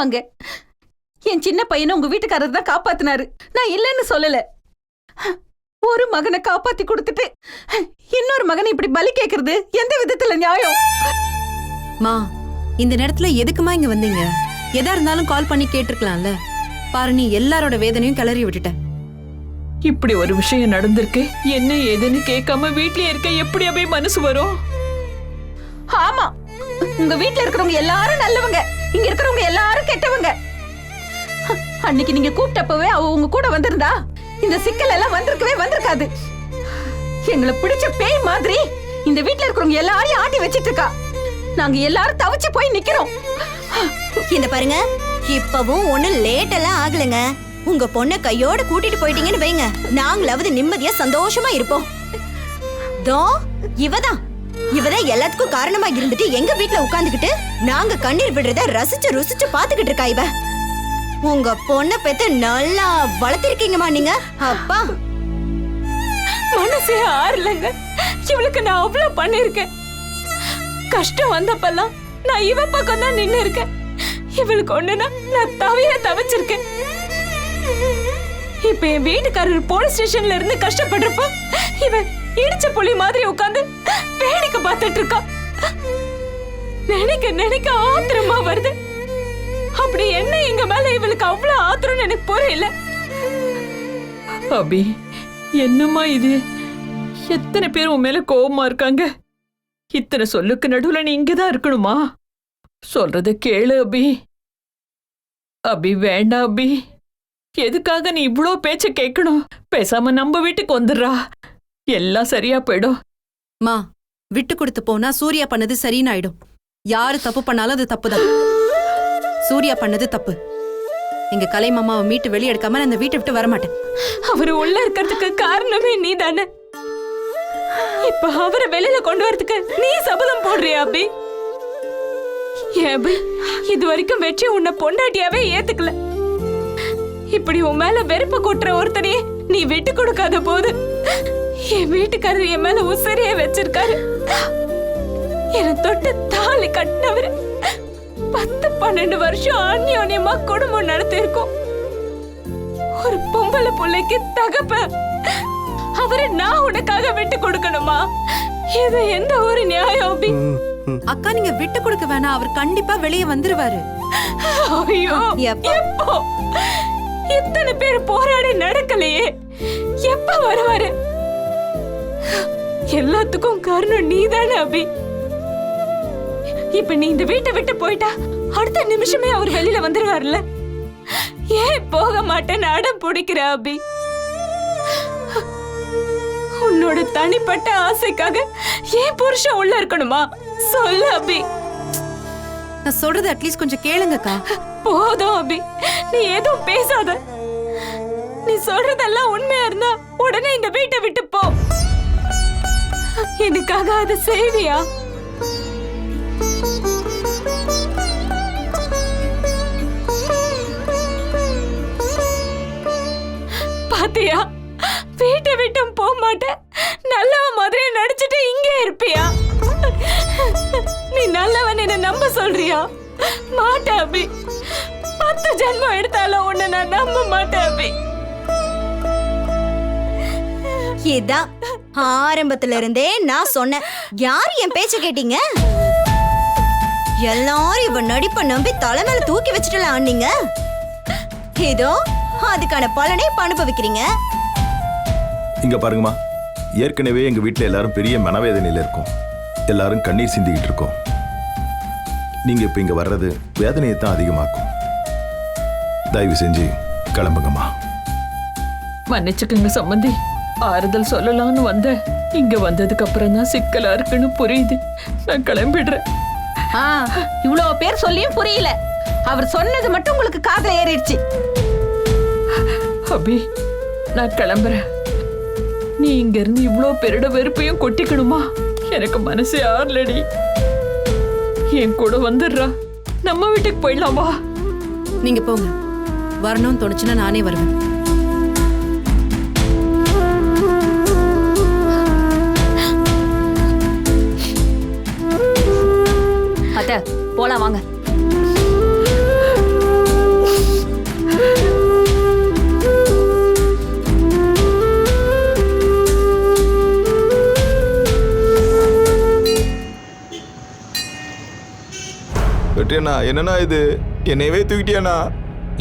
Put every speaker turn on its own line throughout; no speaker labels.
ஆமாங்க. என் சின்ன பையனை உங்க வீட்டுக்காரர் தான் காப்பாத்தினாரு. நான் இல்லைன்னு சொல்லல. ஒரு மகனை காப்பாத்தி கொடுத்துட்டு இன்னொரு மகனை இப்படி பலி கேக்குறது எந்த விதத்துல நியாயம்?
மா இந்த நேரத்துல எதுக்குமா இங்க வந்தீங்க? எதா இருந்தாலும் கால் பண்ணி கேட்டிருக்கலாம்ல. பாரு நீ எல்லாரோட வேதனையும் கிளறி விட்டுட்ட.
இப்படி ஒரு விஷயம் நடந்திருக்கு. என்ன ஏதுன்னு கேட்காம வீட்லயே இருக்க எப்படி அபி மனசு வரும்?
ஆமா. உங்க வீட்ல இருக்கிறவங்க எல்லாரும் நல்லவங்க. இங்க இருக்கிறவங்க எல்லாரும் கெட்டவங்க. அன்னைக்கு நீங்க கூப்பிட்டப்பவே அவ உங்க கூட வந்திருந்தா? இந்த சிக்கல் எல்லாம் வந்திருக்கவே வந்திருக்காது. எங்களை பிடிச்ச பேய் மாதிரி இந்த வீட்ல இருக்கிறவங்க எல்லாரையும் ஆட்டி வச்சிட்டு இருக்கா. நாங்க எல்லாரும் தவிச்சு போய் நிக்கிறோம்.
இந்த பாருங்க இப்பவும் ஒண்ணு லேட் எல்லாம் ஆகலைங்க. உங்க பொண்ண கையோட கூட்டிட்டு போயிட்டீங்கன்னு வைங்க. நாங்களாவது நிம்மதியா சந்தோஷமா இருப்போம். தோ இவதான். இவதான் எல்லாத்துக்கும் காரணமா இருந்துட்டு எங்க வீட்டுல உட்கார்ந்துகிட்டு நாங்க கண்ணீர் விடுறத ரசிச்சு ருசிச்சு பாத்துக்கிட்டு இருக்கா இவ. உங்க பொண்ண பெத்து நல்லா வளர்த்திருக்கீங்கம்மா நீங்க. அப்பா.
மனசே ஆறலங்க. இவளுக்கு நான் அவ்வளவு பண்ணிருக்கேன் கஷ்டம் வந்தப்பெல்லாம் நான் இவ பக்கம் தான் நின்னு இருக்கேன் இவளுக்கு ஒண்ணுனா நான் தவிர தவிச்சிருக்கேன். இப்ப என் வீட்டுக்காரர் போலீஸ் ஸ்டேஷன்ல இருந்து கஷ்டப்படுறப்ப இவன் இடிச்ச புலி மாதிரி உட்கார்ந்து வேடிக்கை பார்த்துட்டு இருக்கா. நினைக்க நினைக்க ஆத்திரமா வருது. அப்படி என்ன எங்க மேல இவளுக்கு அவ்வளவு ஆத்திரம்னு எனக்கு புரியல. அபி என்னம்மா இது? எத்தனை பேர் உன் மேல கோபமா இருக்காங்க? இத்தனை சொல்லுக்கு நடுவுல நீ இங்கதான் இருக்கணுமா? சொல்றத கேளு அபி. அபி வேண்டாம் அபி. எதுக்காக நீ இவ்ளோ பேச்ச கேட்கணும்? பேசாம நம்ம வீட்டுக்கு வந்துடுறா. எல்லாம் சரியா போயிடும்.
மா விட்டு கொடுத்து போனா சூர்யா பண்ணது சரின்னு ஆயிடும் யாரு தப்பு பண்ணாலும் அது தப்புதான். சூர்யா பண்ணது தப்பு. எங்க கலை மாமாவை மீட்டு வெளியே எடுக்காம நான் இந்த வீட்டை விட்டு வரமாட்டேன்.
அவரு உள்ள இருக்கிறதுக்கு காரணமே நீ தானே இப்ப அவரை வெளியில கொண்டு வரதுக்கு நீ சபதம் போடுறியா அபி? ஏன் அபி? இது வரைக்கும் வெற்றி உன்னை பொண்டாட்டியாவே ஏத்துக்கல. இப்படி உன் மேல வெறுப்பு கொட்டுற ஒருத்தனையே நீ விட்டு கொடுக்காத போது என் வீட்டுக்காரர் என் மேல உசரியா வச்சிருக்காரு. என்னை தொட்டு தாலி கட்டினவர். பத்து பன்னெண்டு வருஷம் அந்யோன்யமா குடும்பம் நடத்திருக்கோம் ஒரு பொம்பளை பிள்ளைக்கு தகப்ப. அவரை நான் உனக்காக விட்டு கொடுக்கணுமா? இது எந்த ஒரு நியாயம் அபி
அக்கா நீங்க விட்டு கொடுக்க வேணாம். அவர் கண்டிப்பா வெளியே வந்துருவாரு.
ஐயோ
எப்போ?
எப்போ? இத்தனை பேர் போராடி நடக்கலையே. எப்ப வருவாரு? எல்லாத்துக்கும் காரணம் நீதானே அபி. இப்ப நீ இந்த வீட்டை விட்டு போயிட்டா அடுத்த நிமிஷமே அவர் வெளியில வந்துருவார்ல ஏன் போக மாட்டேன்னு அடம் பிடிக்கிற அபி? உன்னோட தனிப்பட்ட ஆசைக்காக ஏன் புருஷன் உள்ள இருக்கணுமா? சொல்லு அபி.
நான் சொல்றது அட்லீஸ்ட் கொஞ்சம் கேளுங்கக்கா.
போதும் அபி. நீ எதுவும் பேசாத. நீ சொல்றதெல்லாம் உண்மையா இருந்தா உடனே இந்த வீட்டை விட்டு போ. எனக்காக அதை செய்வியா? பாத்தியா வீட்டை விட்டும் போக மாட்டேன் நல்லவ மாதிரி நடிச்சிட்டு இங்கே இருப்பியா? நீ நல்லவன் என்ன நம்ப சொல்றியா? மாட்டேன் அபி. பத்து ஜென்மம் எடுத்தாலும் உன்னை நான் நம்ப மாட்டேன் அபி.
இதான் ஆரம்பத்துல இருந்தே நான் சொன்னேன் யார் என் பேச்ச கேட்டீங்க? எல்லாரும் இவ நடிப்ப நம்பி தலை மேல தூக்கி வச்சுட்டலாம் ஆனீங்க ஏதோ அதுக்கான பலனை இப்ப அனுபவிக்கிறீங்க.
இங்க பாருங்கம்மா. ஏற்கனவே எங்க வீட்ல எல்லாரும் பெரிய மனவேதனையில இருக்கோம். எல்லாரும் கண்ணீர் சிந்திக்கிட்டு இருக்கோம். நீங்க இப்ப இங்க வர்றது வேதனையை தான் அதிகமாக்கும். தயவு செஞ்சு கிளம்புங்கம்மா.
மன்னிச்சுக்குங்க சம்மந்தி ஆறுதல் சொல்லலாம்னு வந்தேன். இங்க வந்ததுக்கு அப்புறம் தான் சிக்கலா இருக்குன்னு புரியுது. நான் கிளம்பிடுறேன்.
ஆ இவ்ளோ பேர் சொல்லியும் புரியல. அவர் சொன்னது மட்டும் உங்களுக்கு காதுல ஏறிடுச்சு.
அபி நான் கிளம்புறேன். நீ இங்க இருந்து இவ்ளோ பெருட வெறுப்பையும் கொட்டிக்கணுமா? எனக்கு மனசே ஆறலடி. என் கூட வந்துடுறா. நம்ம வீட்டுக்கு போயிடலாம்? வா
நீங்க போங்க. வரணும்னு தோணுச்சுன்னா நானே வருவேன்.
போலாம் வாங்க. வெற்றியண்ணா என்னண்ணா இது? என்னையவே தூக்கிட்டியாண்ணா?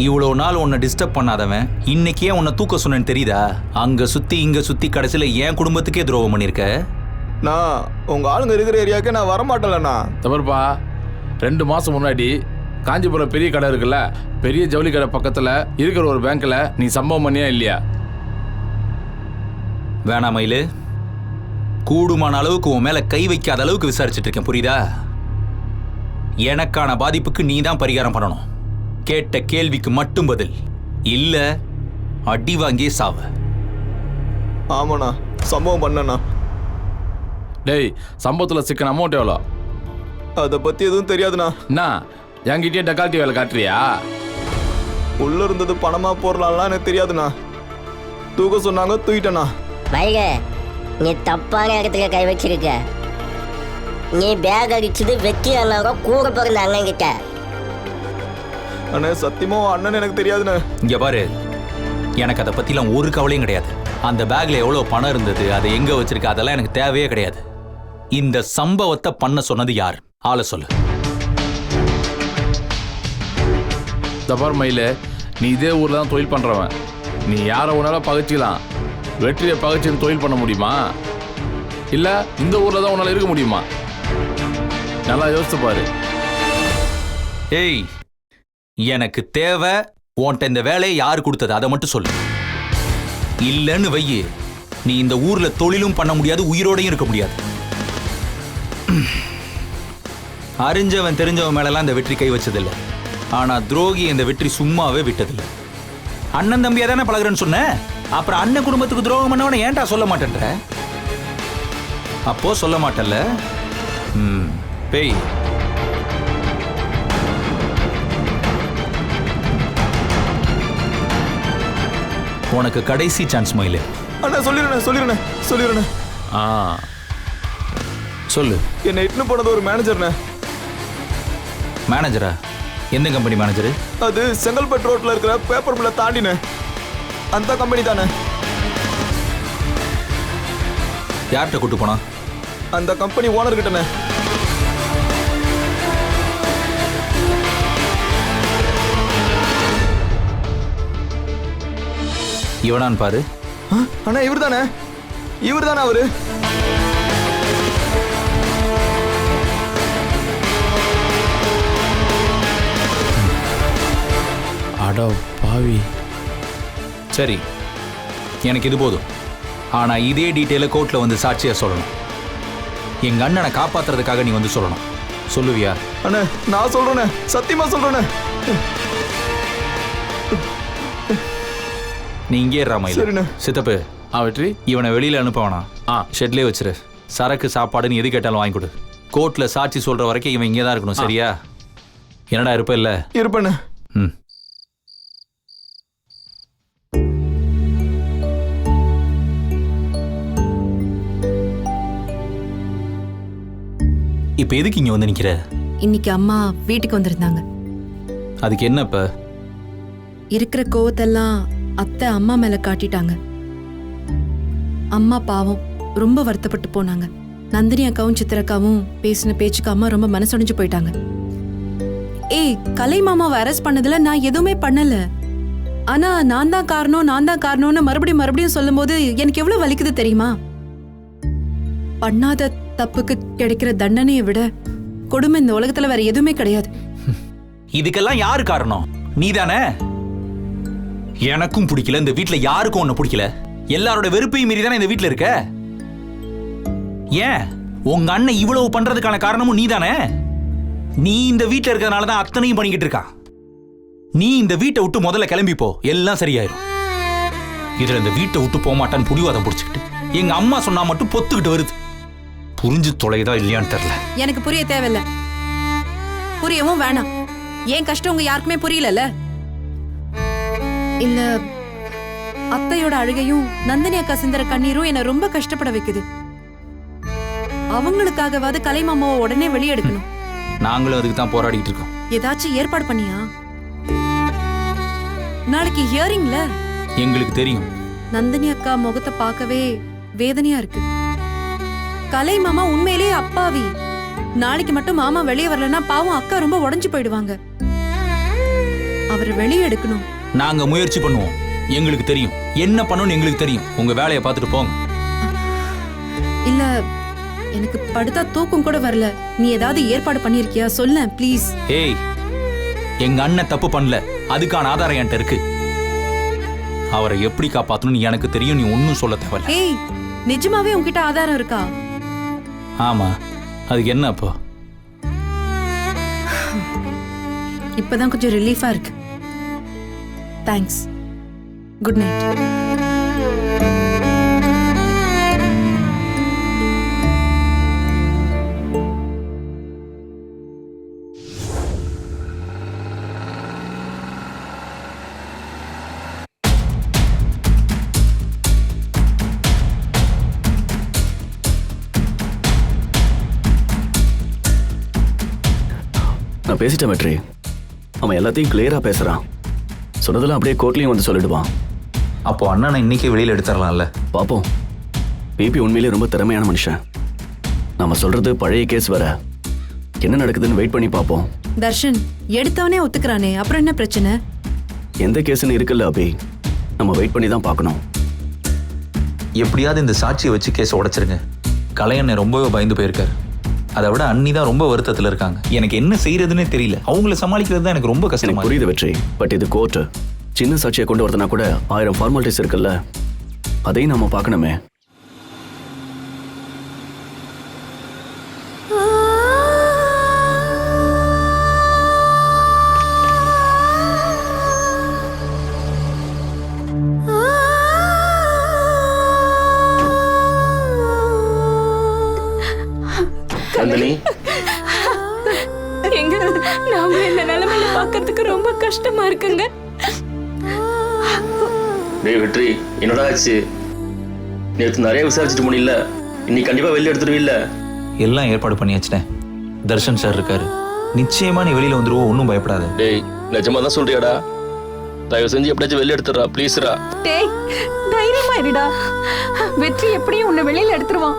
இவ்வளோ நாள் உன்னை டிஸ்டர்ப் பண்ணாதவன் இன்னைக்கு ஏன் உன்னை தூக்க சொன்னேன்னு தெரியுதா? அங்கே சுற்றி இங்கே சுற்றி கடைசியில் என் குடும்பத்துக்கே துரோகம் பண்ணியிருக்க
நான் உங்கள் ஆளுங்க இருக்கிற ஏரியாவுக்கு நான் வரமாட்டேன்லண்ணா.
தவறுப்பா. ரெண்டு மாசம் முன்னாடி காஞ்சிபுரம் பெரிய கடை இருக்குல்ல பெரிய ஜவுளி கடை பக்கத்துல இருக்கிற ஒரு பேங்க்ல நீ சம்பவம் பண்ணியா இல்லையா?
வேணாம் மயிலு. கூடுமான அளவுக்கு உன் மேல கை வைக்காத அளவுக்கு விசாரிச்சுட்டு இருக்கேன் புரியுதா? எனக்கான பாதிப்புக்கு நீ தான் பரிகாரம் பண்ணணும். கேட்ட கேள்விக்கு மட்டும் பதில். இல்ல அடி வாங்கியே சாவ.
ஆமாண்ணா சம்பவம் பண்ணண்ணா.
டேய் சம்பவத்துல சிக்கன அமௌண்ட் எவ்வளோ?
அதை பத்தி எதுவும் தெரியாதுண்ணா.
என்ன என்கிட்டயே டக்கால்ட்டி வேலை காட்டுறியா?
உள்ள இருந்தது பணமா போடலாம்லாம் எனக்கு தெரியாதுண்ணா. தூக்க சொன்னாங்க தூக்கிட்டேண்ணா.
வைக நீ தப்பான இடத்துல கை வச்சிருக்க. நீ பேக் அடிச்சது வெற்றி அண்ணாங்க கூட பிறந்த அண்ணன் கிட்ட
அண்ணே சத்தியமா அண்ணன் எனக்கு தெரியாதுண்ணே.
இங்க பாரு. எனக்கு அதை பத்திலாம் ஒரு கவலையும் கிடையாது. அந்த பேக்ல எவ்வளவு பணம் இருந்தது அதை எங்க வச்சிருக்க அதெல்லாம் எனக்கு தேவையே கிடையாது. இந்த சம்பவத்தை பண்ண சொன்னது யார்? ஆளை சொல்லு.
தபார் மயில நீ இதே ஊர்ல தான் தொழில் பண்றவன். நீ யாரை உன்னால பகைச்சிக்கலாம்? வெற்றியை பகைச்சு தொழில் பண்ண முடியுமா? இல்ல இந்த ஊர்ல தான் உன்னால இருக்க முடியுமா? நல்லா யோசிச்சு பாரு.
ஏய் எனக்கு தேவை உன்கிட்ட இந்த வேலையை யார் கொடுத்தது? அதை மட்டும் சொல்லு. இல்லைன்னு வையி நீ இந்த ஊர்ல தொழிலும் பண்ண முடியாது உயிரோடையும் இருக்க முடியாது. அறிஞ்சவன் தெரிஞ்சவன் மேலெல்லாம் இந்த வெற்றி கை வச்சதில்லை. ஆனா துரோகி இந்த வெற்றி சும்மாவே விட்டதில்லை. அண்ணன் தம்பியா தானே பழகுறேன்னு சொன்ன? அப்புறம் அண்ணன் குடும்பத்துக்கு துரோகம் பண்ணவன ஏன்டா சொல்ல மாட்டேன்ற? அப்போ சொல்ல மாட்டல்ல. ம் பேய். உனக்கு கடைசி சான்ஸ் மயிலு.
அண்ணா சொல்லிடுறேன் சொல்லிடுறேன் சொல்லிடுறேன்
ஆ.
சொல்லு.
என்னை இட்டுன்னு போனது ஒரு மேனேஜர்ண்ணே
மேனேஜரா எந்த கம்பெனி மேனேஜரு
அது செங்கல்பட்டு ரோட்ல இருக்கிற பேப்பர் மில்லை தாண்டினே. அந்த கம்பெனி தானே.
யார்கிட்ட கூட்டு போனா?
அந்த கம்பெனி ஓனர் கிட்டண்ணே
இவனான்னு பாரு.
அண்ணா இவர் தானே இவர் தானே அவரு?
அட பாவி.
சரி எனக்கு இது போதும். ஆனா இதே டீட்டெயில கோர்ட்ல வந்து சாட்சியா சொல்லணும். எங்க அண்ணனை காப்பாத்துறதுக்காக நீ வந்து சொல்லணும். சொல்லுவியா?
அண்ணே நான் சொல்றேனே. சத்தியமா சொல்றேனே.
நீ இங்கே ராமையில்
சரிண்ணே.
சித்தப்பு
ஆ வெற்றி
இவனை வெளியில அனுப்ப வேணாம்.
ஆ.
ஷெட்லேயே வச்சிரு. சரக்கு சாப்பாடுன்னு எது கேட்டாலும் வாங்கி கொடு. கோர்ட்ல சாட்சி சொல்ற வரைக்கும் இவன் இங்கே தான் இருக்கணும் சரியா? என்னடா இருப்ப இல்ல?
இருப்பேண்ணே.
ம். இப்ப எதுக்கு இங்க வந்து நிக்கிற?
இன்னைக்கு அம்மா வீட்டுக்கு வந்திருந்தாங்க.
அதுக்கு என்ன இப்ப?
இருக்கிற கோவத்தெல்லாம் அத்தை அம்மா மேல காட்டிட்டாங்க. அம்மா பாவம் ரொம்ப வருத்தப்பட்டு போனாங்க. நந்தினி அக்காவும் சித்திரக்காவும் பேசின பேச்சுக்கு அம்மா ரொம்ப மனசுடைஞ்சு போயிட்டாங்க. ஏய் கலை மாமாவை அரெஸ்ட் பண்ணதுல நான் எதுவுமே பண்ணல. ஆனா நான் தான் காரணம் நான் தான் காரணம்னு மறுபடியும் மறுபடியும் சொல்லும்போது எனக்கு எவ்வளவு வலிக்குது தெரியுமா? பண்ணாத தப்புக்கு கிடைக்கிற தண்டனையை விட கொடுமை இந்த உலகத்துல வேற எதுவுமே கிடையாது.
இதுக்கெல்லாம் யாரு காரணம்? நீதானே? எனக்கும் பிடிக்கல. இந்த வீட்ல யாருக்கும் ஒன்னு பிடிக்கல. எல்லாரோட வெறுப்பையும் மீறி தானே இந்த வீட்ல இருக்க? ஏன்? உங்க அண்ணன் இவ்வளவு பண்றதுக்கான காரணமும் நீதானே? நீ இந்த வீட்ல இருக்கிறதுனால தான் அத்தனையும் பண்ணிக்கிட்டு இருக்கான் நீ இந்த வீட்டை விட்டு முதல்ல கிளம்பி போ. எல்லாம் சரியாயிரும். இதுல இந்த வீட்டை விட்டு போக மாட்டான்னு புடிவாதம் பிடிச்சிக்கிட்டு. எங்க அம்மா சொன்னா மட்டும் பொத்துக்கிட்டு வருது. புரிஞ்சு தொலைதா இல்லையான்னு தெரியல.
எனக்கு புரிய தேவையில்ல. புரியவும் வேணாம். ஏன் கஷ்டம் உங்க யாருக்குமே புரியலல்ல? இல்ல அத்தையோட அழுகையும் நந்தினி அக்கா சிந்தர கண்ணீரும் என்ன ரொம்ப கஷ்டப்பட வைக்குது. அவங்களுக்காகவாது கலைமாமாவை உடனே வெளியெடுக்கணும்.
நாங்களும் அதுக்கு தான் போராடிட்டு இருக்கோம்.
ஏதாச்சும் ஏற்பாடு பண்ணியா? நாளைக்கு ஹியரிங்ல
எங்களுக்கு தெரியும்.
நந்தினி அக்கா முகத்தை பார்க்கவே வேதனையா இருக்கு. கலை மாமா உண்மையிலேயே அப்பாவி. நாளைக்கு மட்டும் மாமா வெளியே வரலன்னா பாவம் அக்கா ரொம்ப உடைஞ்சு போயிடுவாங்க. அவரை வெளியே எடுக்கணும்.
நாங்க முயற்சி பண்ணுவோம். எங்களுக்கு தெரியும். என்ன பண்ணணும்னு எங்களுக்கு தெரியும். உங்க வேலையை பார்த்துட்டு போங்க.
இல்ல எனக்கு படுத்தா தூக்கம் கூட வரல. நீ ஏதாவது ஏற்பாடு பண்ணிருக்கியா சொல்ல ப்ளீஸ்
ஏய் எங்க அண்ணன் தப்பு பண்ணல. அதுக்கான ஆதாரம் என்கிட்ட இருக்கு. அவரை எப்படி காப்பாத்தணும்னு எனக்கு தெரியும். நீ ஒன்னும் சொல்ல தேவையில்ல.
ஏய் நிஜமாவே உன்கிட்ட ஆதாரம் இருக்கா?
ஆமா. அதுக்கு என்ன அப்போ?
இப்பதான் கொஞ்சம் ரிலீஃபா இருக்கு. தேங்க்ஸ் குட் நைட்
நான் பேசிட்டேன் வெற்றி. அவன் எல்லாத்தையும் கிளியரா பேசுறான். சொன்னதெல்லாம் அப்படியே கோர்ட்லயும் வந்து சொல்லிடுவான்.
அப்போ அண்ணனை இன்னைக்கே வெளியில எடுத்துடலாம்ல?
பாப்போம் பிபி உண்மையிலேயே ரொம்ப திறமையான மனுஷன். நாம சொல்றது பழைய கேஸ் வர என்ன நடக்குதுன்னு வெயிட் பண்ணி பார்ப்போம்.
தர்ஷன் எடுத்தவனே ஒத்துக்கிறானே. அப்புறம் என்ன பிரச்சனை?
எந்த கேஸ்னு இருக்குல்ல அபி நம்ம வெயிட் பண்ணி தான் பார்க்கணும்.
எப்படியாவது இந்த சாட்சியை வச்சு கேஸை உடைச்சிருங்க. கலையண்ணன் ரொம்பவே பயந்து போயிருக்காரு. அதை விட அண்ணி தான் ரொம்ப வருத்தத்தில் இருக்காங்க. எனக்கு என்ன செய்யறதுன்னே தெரியல. அவங்கள சமாளிக்கிறது தான் எனக்கு ரொம்ப
எனக்கு
கஷ்டமா இருக்கு.
புரியுது வெற்றி பட் இது கோர்ட்டு சின்ன சாட்சியை கொண்டு வரதுனா கூட ஆயிரம் ஃபார்மாலிட்டிஸ் இருக்குல்ல அதையும் நாம பார்க்கணுமே.
எங்க நாங்க இந்த நிலைமையில பாக்குறதுக்கு ரொம்ப கஷ்டமா இருக்குங்க.
டேய் வெற்றி என்னடா ஆச்சு? நேற்று நிறைய விசாரிச்சுட்டு முடியல இன்னைக்கு கண்டிப்பா வெளியே எடுத்துருவில்ல?
எல்லாம் ஏற்பாடு பண்ணியாச்சுட்டேன் தர்ஷன் சார் இருக்காரு. நிச்சயமா நீ வெளியில வந்துருவோம் ஒன்றும் பயப்படாத.
டேய் நிஜமா தான் சொல்றியாடா? தயவு செஞ்சு எப்படியாச்சும் வெளியே எடுத்துடுறா ப்ளீஸ்ரா.
டேய் தைரியமா இருடா. வெற்றி எப்படியும் உன்னை வெளியில எடுத்துருவான்.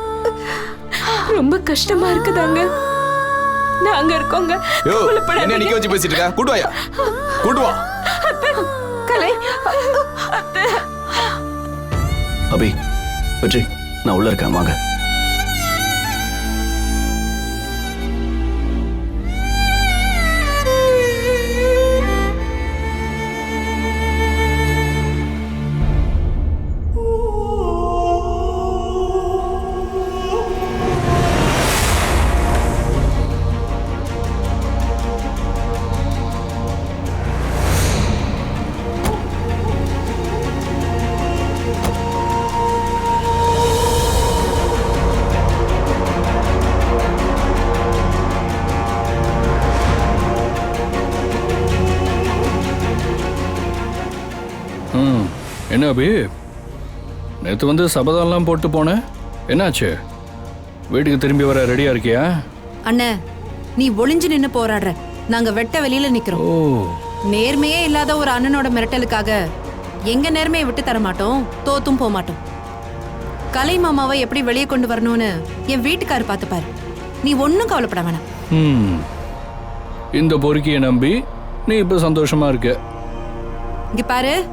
ரொம்ப கஷ்டமா இருக்குதாங்க. நாங்க இருக்கோங்க.
யோ. என்ன நிக்க வச்சு பேசிட்டு இருக்க? கூட்டு வாயா. கூட்டு வா.
கலை.
அபி வெற்றி நான் உள்ள இருக்கேன். வாங்க.
ம் என்ன அபி? நேற்று வந்து சபதம்லாம் போட்டு போனேன் என்னாச்சு? வீட்டுக்கு திரும்பி வர ரெடியா இருக்கியா?
அண்ணே நீ ஒளிஞ்சு நின்னு போராடுற. நாங்க வெட்ட வெளியில நிக்கிறோம்.
ஓ.
நேர்மையே இல்லாத ஒரு அண்ணனோட மிரட்டலுக்காக எங்க நேர்மையை விட்டு தர மாட்டோம்? தோத்தும் போக மாட்டோம். கலை மாமாவை எப்படி வெளியே கொண்டு வரணும்னு என் வீட்டுக்காரு பார்த்துப்பாரு. நீ ஒன்னும் கவலைப்பட வேணாம்.
ம். இந்த பொறுக்கியை நம்பி நீ இப்போ சந்தோஷமா இருக்க.
இங்க பாரு.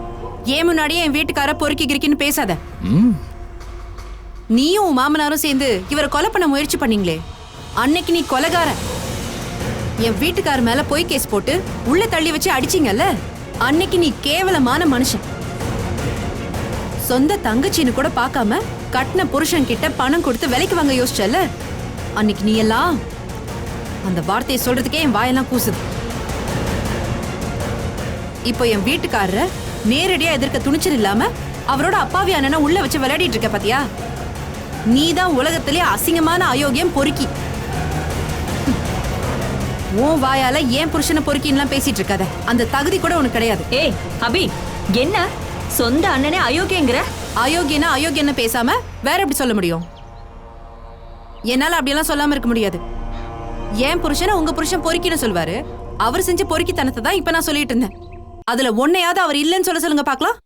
ஏன் முன்னாடியே என் வீட்டுக்கார பொறுக்கி கிரிக்கின்னு பேசாத.
ம்
நீயும் உன் மாமனாரும் சேர்ந்து இவரை கொலை பண்ண முயற்சி பண்ணீங்களே. அன்னைக்கு நீ கொலைகாரன். என் வீட்டுக்கார மேல பொய் கேஸ் போட்டு உள்ள தள்ளி வச்சு அடிச்சிங்கல்ல? அன்னைக்கு நீ கேவலமான மனுஷன். சொந்த தங்கச்சின்னு கூட பார்க்காம கட்டின புருஷன் கிட்ட பணம் கொடுத்து விலைக்கு வாங்க யோசிச்சல அன்னைக்கு நீ எல்லாம் அந்த வார்த்தையை சொல்றதுக்கே என் வாயெல்லாம் கூசுது. இப்போ என் வீட்டுக்காரரை நேரடியா எதிர்க்க துணிச்சல் இல்லாம அவரோட அப்பாவி அண்ணனை உள்ள வச்சு விளையாடிட்டு இருக்க பாத்தியா? நீதான் உலகத்திலே அசிங்கமான அயோக்கியம் பொறுக்கி. உன் வாயால ஏன் புருஷனை பொறுக்கின்லாம் பேசிட்டு இருக்காத. அந்த தகுதி கூட உனக்கு கிடையாது.
ஏய் அபி என்ன? சொந்த அண்ணனே அயோக்கியங்கிற?
அயோக்கியனா அயோக்கியன்னு பேசாம வேற எப்படி சொல்ல முடியும்? என்னால அப்படியெல்லாம் சொல்லாம இருக்க முடியாது. ஏன் புருஷனை உங்க புருஷன் பொறுக்கின்னு சொல்வாரு. அவர் செஞ்ச பொறுக்கித்தனத்தை தான் இப்ப நான் சொல்லிட்டு இருந்தேன். அதுல ஒன்னையாவது அவர் இல்லைன்னு சொல்ல சொல்லுங்க பார்க்கலாம்.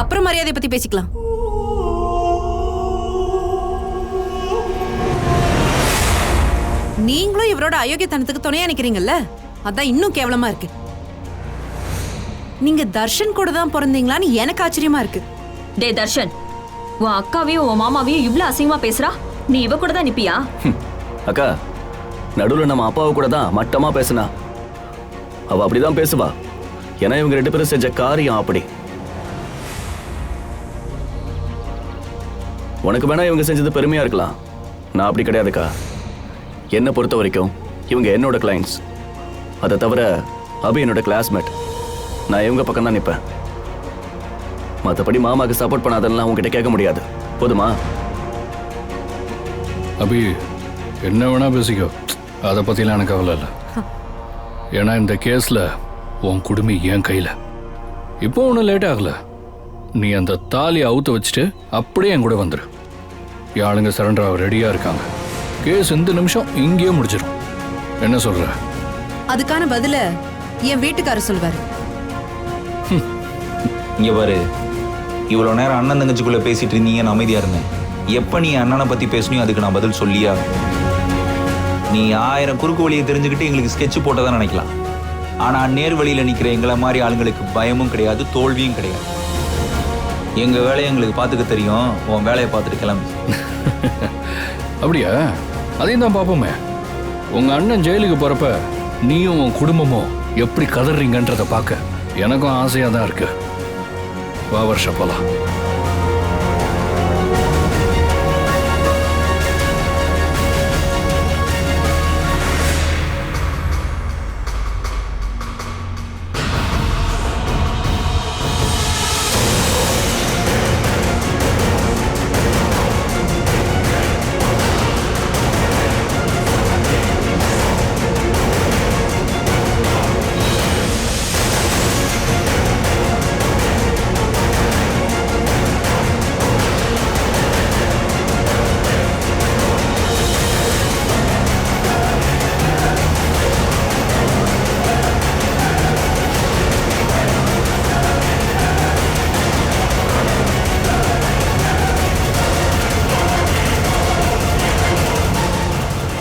அப்புறம் மரியாதை பத்தி பேசிக்கலாம். நீங்களும் இவரோட அயோக்கியத்தனத்துக்கு துணையா நிக்கிறீங்கல்ல? அதான் இன்னும் கேவலமா இருக்கு. நீங்க தர்ஷன் கூட தான் பிறந்தீங்களான்னு எனக்கு ஆச்சரியமா இருக்கு.
டே தர்ஷன் உன் அக்காவையும் உன் மாமாவையும் இவ்ளோ அசிங்கமா பேசுறா? நீ இவ கூட தான் நிப்பியா.
அக்கா நடுவில் நம்ம அப்பாவை கூட தான் மட்டமா பேசினா. அவ அப்படிதான் பேசுவா. ஏன்னா இவங்க ரெண்டு பேரும் செஞ்ச காரியம் அப்படி. உனக்கு வேணா இவங்க செஞ்சது பெருமையா இருக்கலாம். நான் அப்படி கிடையாதுக்கா. என்னை பொறுத்த வரைக்கும் இவங்க என்னோட கிளைண்ட்ஸ் அதை தவிர அபி என்னோட கிளாஸ்மேட் நான் இவங்க பக்கம் தான் நிற்பேன். மற்றபடி மாமாக்கு சப்போர்ட் பண்ணாதெல்லாம் உங்ககிட்ட கேட்க முடியாது. போதுமா?
அபி என்ன வேணா பேசிக்கோ. அதை பற்றிலாம் எனக்கு கவலை இல்லை. ஏன்னா இந்த கேஸில் உன் குடுமி என் கையில். இப்போ ஒன்றும் லேட் ஆகல. நீ அந்த தாலியை அவுத்து வச்சுட்டு அப்படியே என் கூட வந்துரு. என் ஆளுங்க சரண்டர் ஆக ரெடியாக இருக்காங்க. கேஸ் இந்த நிமிஷம் இங்கேயே முடிச்சிடும் என்ன சொல்ற?
அதுக்கான பதில என் வீட்டுக்காரர் சொல்வாரு.
இங்க பாரு. இவ்வளவு நேரம் அண்ணன் தங்கச்சிக்குள்ள பேசிட்டு இருந்தீங்க நான் அமைதியா இருந்தேன். எப்ப நீ அண்ணனை பத்தி பேசுனியோ அதுக்கு நான் பதில் சொல்லியா நீ ஆயிரம் குறுக்கு வழியை தெரிஞ்சுக்கிட்டு எங்களுக்கு ஸ்கெட்ச் போட்டதான் நினைக்கலாம். ஆனால் நேர்வழியில் நிற்கிற எங்களை மாதிரி ஆளுங்களுக்கு பயமும் கிடையாது தோல்வியும் கிடையாது. எங்கள் வேலையை எங்களுக்கு பார்த்துக்க தெரியும். உன் வேலையை பார்த்துட்டு கிளம்பி.
அப்படியா? அதையும் தான் பார்ப்போமே. உங்கள் அண்ணன் ஜெயிலுக்கு போகிறப்ப நீயும் உன் குடும்பமும் எப்படி கதறீங்கன்றதை பார்க்க எனக்கும் ஆசையாக தான் இருக்கு. வா வருஷம் போகலாம்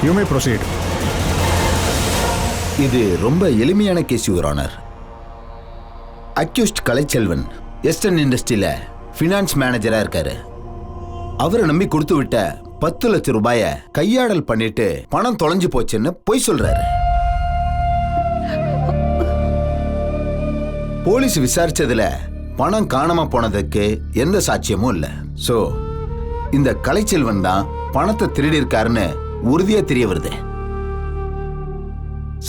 யூ மே ப்ரொசீட்
இது ரொம்ப எளிமையான case your honour accused Kalaiselvan eastern இண்டஸ்ட்ரியில ஃபினான்ஸ் மேனேஜராக இருக்காரு. அவரை நம்பி கொடுத்து விட்ட பத்து லட்சம் ரூபாய கையாடல் பண்ணிட்டு பணம் தொலைஞ்சு போச்சுன்னு பொய் சொல்றாரு. போலீஸ் விசாரிச்சதுல பணம் காணாம போனதுக்கு எந்த சாட்சியமும் இல்லை. ஸோ இந்த கலைச்செல்வன் தான் பணத்தை திருடி இருக்காருன்னு உறுதியா தெரிய வருது.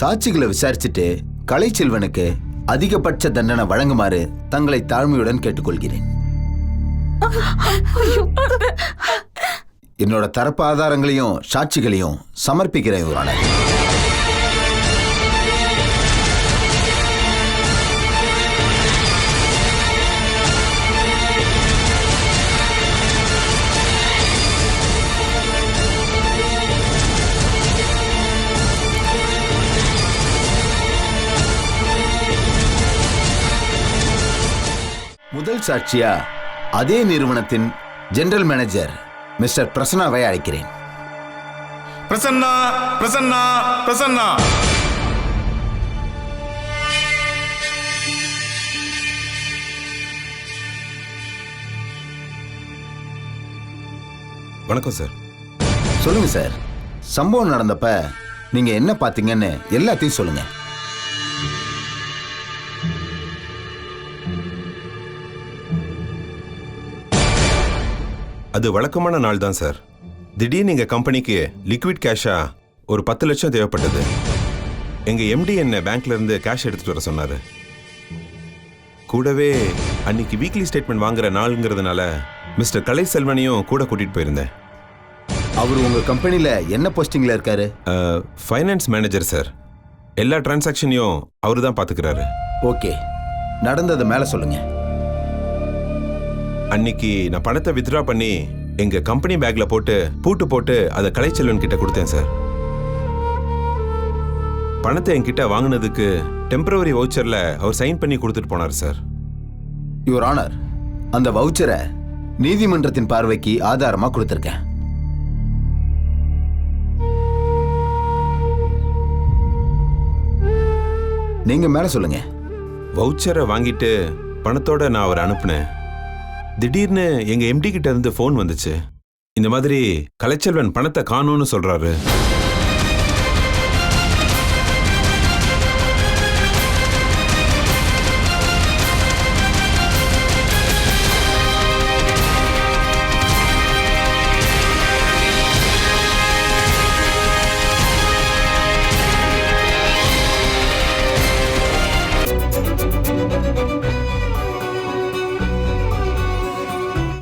சாட்சிகளை விசாரிச்சுட்டு கலைச்செல்வனுக்கு அதிகபட்ச தண்டனை வழங்குமாறு தங்களை தாழ்மையுடன் கேட்டுக்கொள்கிறேன். என்னோட தரப்பு ஆதாரங்களையும் சாட்சிகளையும் சமர்ப்பிக்கிறேன் ஒரு முதல் சாட்சியா அதே நிறுவனத்தின் ஜெனரல் மேனேஜர் மிஸ்டர் பிரசன்னாவை அழைக்கிறேன்.
பிரசன்னா பிரசன்னா பிரசன்னா.
வணக்கம் சார்
சொல்லுங்க சார் சம்பவம் நடந்தப்ப நீங்க என்ன பாத்தீங்கன்னு எல்லாத்தையும் சொல்லுங்க.
அது வழக்கமான நாள் தான் சார். திடீர்னு எங்க கம்பெனிக்கு லிக்விட் கேஷா ஒரு பத்து லட்சம் தேவைப்பட்டது. எங்க எம்டி என்ன பேங்க்ல இருந்து கேஷ் எடுத்துட்டு வர சொன்னாரு. கூடவே அன்னைக்கு வீக்லி ஸ்டேட்மெண்ட் வாங்குற நாளுங்கிறதுனால மிஸ்டர் கலை செல்வனையும் கூட கூட்டிட்டு போயிருந்தேன்.
அவர் உங்க கம்பெனில என்ன போஸ்டிங்ல இருக்காரு?
ஃபைனான்ஸ் மேனேஜர் சார் எல்லா டிரான்சாக்ஷனையும் அவர் தான் பார்த்துக்கிறாரு
ஓகே. நடந்ததை மேல சொல்லுங்க.
அன்னைக்கு நான் பணத்தை வித்ட்ரா பண்ணி எங்க கம்பெனி பேக்ல போட்டு பூட்டு போட்டு அதை கலைச்செல்வன் கிட்ட கொடுத்தேன் சார் பணத்தை என்கிட்ட வாங்கினதுக்கு டெம்பரவரி வவுச்சர்ல அவர் சைன் பண்ணி கொடுத்துட்டு போனார் சார்
யுவர் ஆனர் அந்த வவுச்சரை நீதிமன்றத்தின் பார்வைக்கு ஆதாரமா கொடுத்திருக்கேன். நீங்க மேல சொல்லுங்க.
வவுச்சரை வாங்கிட்டு பணத்தோட நான் அவரை அனுப்புனேன். திடீர்னு எங்க எம்டி கிட்ட இருந்து ஃபோன் வந்துச்சு. இந்த மாதிரி கலைச்செல்வன் பணத்தை காணோன்னு சொல்றாரு.